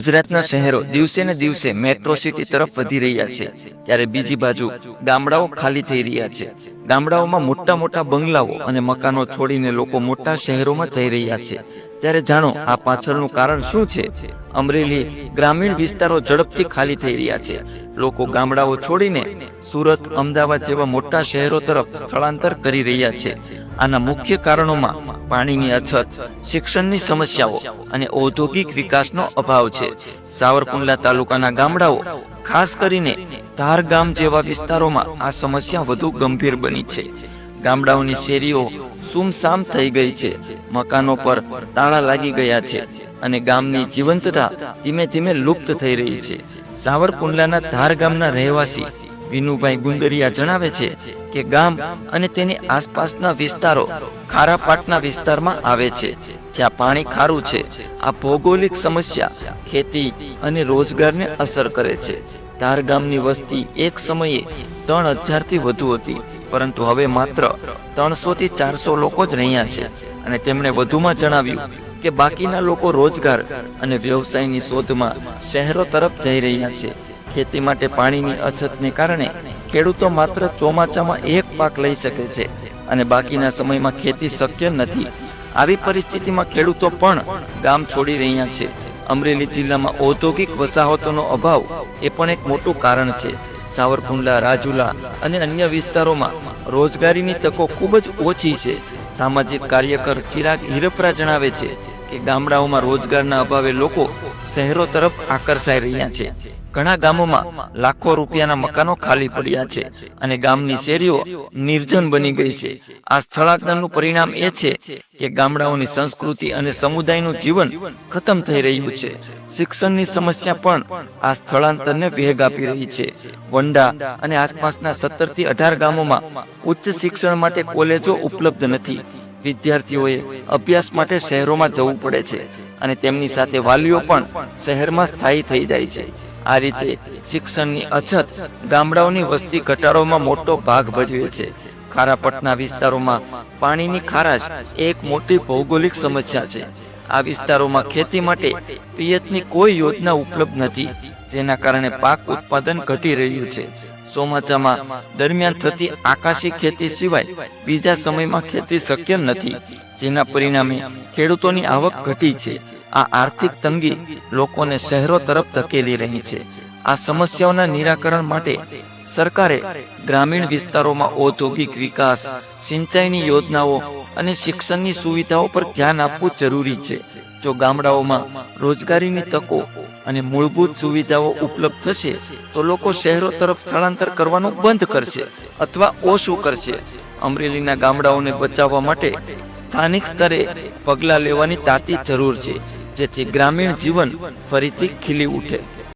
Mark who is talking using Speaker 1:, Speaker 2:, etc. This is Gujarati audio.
Speaker 1: ગુજરાતના શહેરો દિવસે ને દિવસે મેટ્રો સિટી તરફ વધી રહ્યા છે. ત્યારે બીજી બાજુ ગામડાઓ ખાલી થઈ રહ્યા છે. ગામડાઓમાં મોટા મોટા બંગલાઓ અને મકાનો છોડીને લોકો મોટા શહેરોમાં જઈ રહ્યા છે. ત્યારે જાણો, આ પાછળનું કારણ શું છે? અમરેલી ગ્રામીણ વિસ્તારો ઝડપથી ખાલી થઈ રહ્યા છે. લોકો ગામડાઓ છોડીને સુરત, અમદાવાદ જેવા મોટા શહેરો તરફ સ્થળાંતર કરી રહ્યા છે. આના મુખ્ય કારણોમાં પાણીની અછત, શિક્ષણની સમસ્યાઓ અને ઔદ્યોગિક વિકાસનો અભાવ છે. સાવરકુંડલા તાલુકાના ગામડાઓ ખાસ કરીને ધાર ગામ જેવા વિસ્તારોમાં આ સમસ્યા વધુ ગંભીર બની છે. ગામડાઓની શેરીઓ સુમસામ થઈ ગઈ છે. મકાનો પર તાળા લાગી ગયા છે અને ગામની જીવંતતા ધીમે ધીમે લુપ્ત થઈ રહી છે. સાવરકુંડલાના ધાર ગામના રહેવાસી વિનુભાઈ ગુંદરિયા જણાવે છે કે ગામ અને તેની આસપાસના વિસ્તારો ખારાપાટના વિસ્તારમાં આવે છે. જ્યાં પાણી ખારું છે. આ ભૌગોલિક સમસ્યા ખેતી અને રોજગારને અસર કરે છે. ધાર ગામની વસ્તી એક સમયે ત્રણ હજારથી વધુ હતી, પરંતુ હવે માત્ર ત્રણસો થી ચારસો લોકો જ રહ્યા છે. અને તેમણે વધુમાં જણાવ્યું કે બાકીના લોકો રોજગાર અને વ્યવસાયની શોધમાં શહેરો તરફ જઈ રહ્યા છે. ખેતી માટે પાણીની અછતને કારણે ખેડૂતો માત્ર ચોમાસામાં એક પાક લઈ શકે છે અને બાકીના સમયમાં ખેતી શક્ય નથી. આવી પરિસ્થિતિમાં ખેડૂતો પણ ગામ છોડી રહ્યા છે. અમરેલી જિલ્લામાં ઔદ્યોગિક વસાહતોનો અભાવ એ પણ એક મોટું કારણ છે. સાવરકુંડલા, રાજુલા અને અન્ય વિસ્તારોમાં રોજગારીની તકો ખૂબ જ ઓછી છે. સામાજિક કાર્યકર ચિરાગ હિરપરા જણાવે છે કે ગામડાઓમાં રોજગારના અભાવે લોકો શહેરો તરફ આકર્ષાઈ રહ્યા છે. ઘણા ગામોમાં લાખો રૂપિયાના મકાનો ખાલી પડ્યા છે અને ગામની શેરીઓ નિર્જન બની ગઈ છે. આ સ્થળાંતરનું પરિણામ એ છે કે ગામડાઓની સંસ્કૃતિ અને સમુદાયનું જીવન ખતમ થઈ રહ્યું છે. શિક્ષણની સમસ્યા પણ આ સ્થળાંતરને વેગ આપી રહી છે. વંડા અને આસપાસના સત્તરથી અઢાર ગામોમાં ઉચ્ચ શિક્ષણ માટે કોલેજો ઉપલબ્ધ નથી. વિદ્યાર્થીઓએ અભ્યાસ માટે શહેરોમાં જવું પડે છે અને તેમની સાથે વાલીઓ પણ શહેરમાં સ્થાયી થઈ જાય છે. આ રીતે શિક્ષણની અછત ગામડાઓની વસ્તી ઘટાડોમાં મોટો ભાગ ભજવે છે. ખારાપટના વિસ્તારોમાં પાણીની ખારાશ એક મોટી ભૌગોલિક સમસ્યા છે. આ વિસ્તારોમાં ખેતી માટે પિયતની કોઈ યોજના ઉપલબ્ધ નથી, જેના કારણે પાક ઉત્પાદન ઘટી રહ્યું છે. ચોમાસામાં દરમિયાન થતી આકાશી ખેતી સિવાય બીજા સમયમાં ખેતી શક્ય નથી, જેના પરિણામે ખેડૂતોની આવક ઘટી છે. આ આર્થિક તંગી લોકોને શહેરો તરફ ધકેલી રહી છે. આ સમસ્યાઓના નિરાકરણ માટે સરકારે ગ્રામીણ વિસ્તારોમાં ઔદ્યોગિક વિકાસ, સિંચાઈની યોજનાઓ અને શિક્ષણની સુવિધાઓ પર ધ્યાન આપવું જરૂરી છે. જો ગામડાઓમાં રોજગારીની તકો અને મૂળભૂત સુવિધાઓ ઉપલબ્ધ થશે, તો લોકો શહેરો તરફ સ્થળાંતર કરવાનું બંધ કરશે અથવા ઓછું કરશે. અમરેલીના ગામડાઓને બચાવવા માટે સ્થાનિક સ્તરે પગલાં લેવાની તાતી જરૂર છે, જેથી ગ્રામીણ જીવન ફરીથી ખીલી ઉઠે.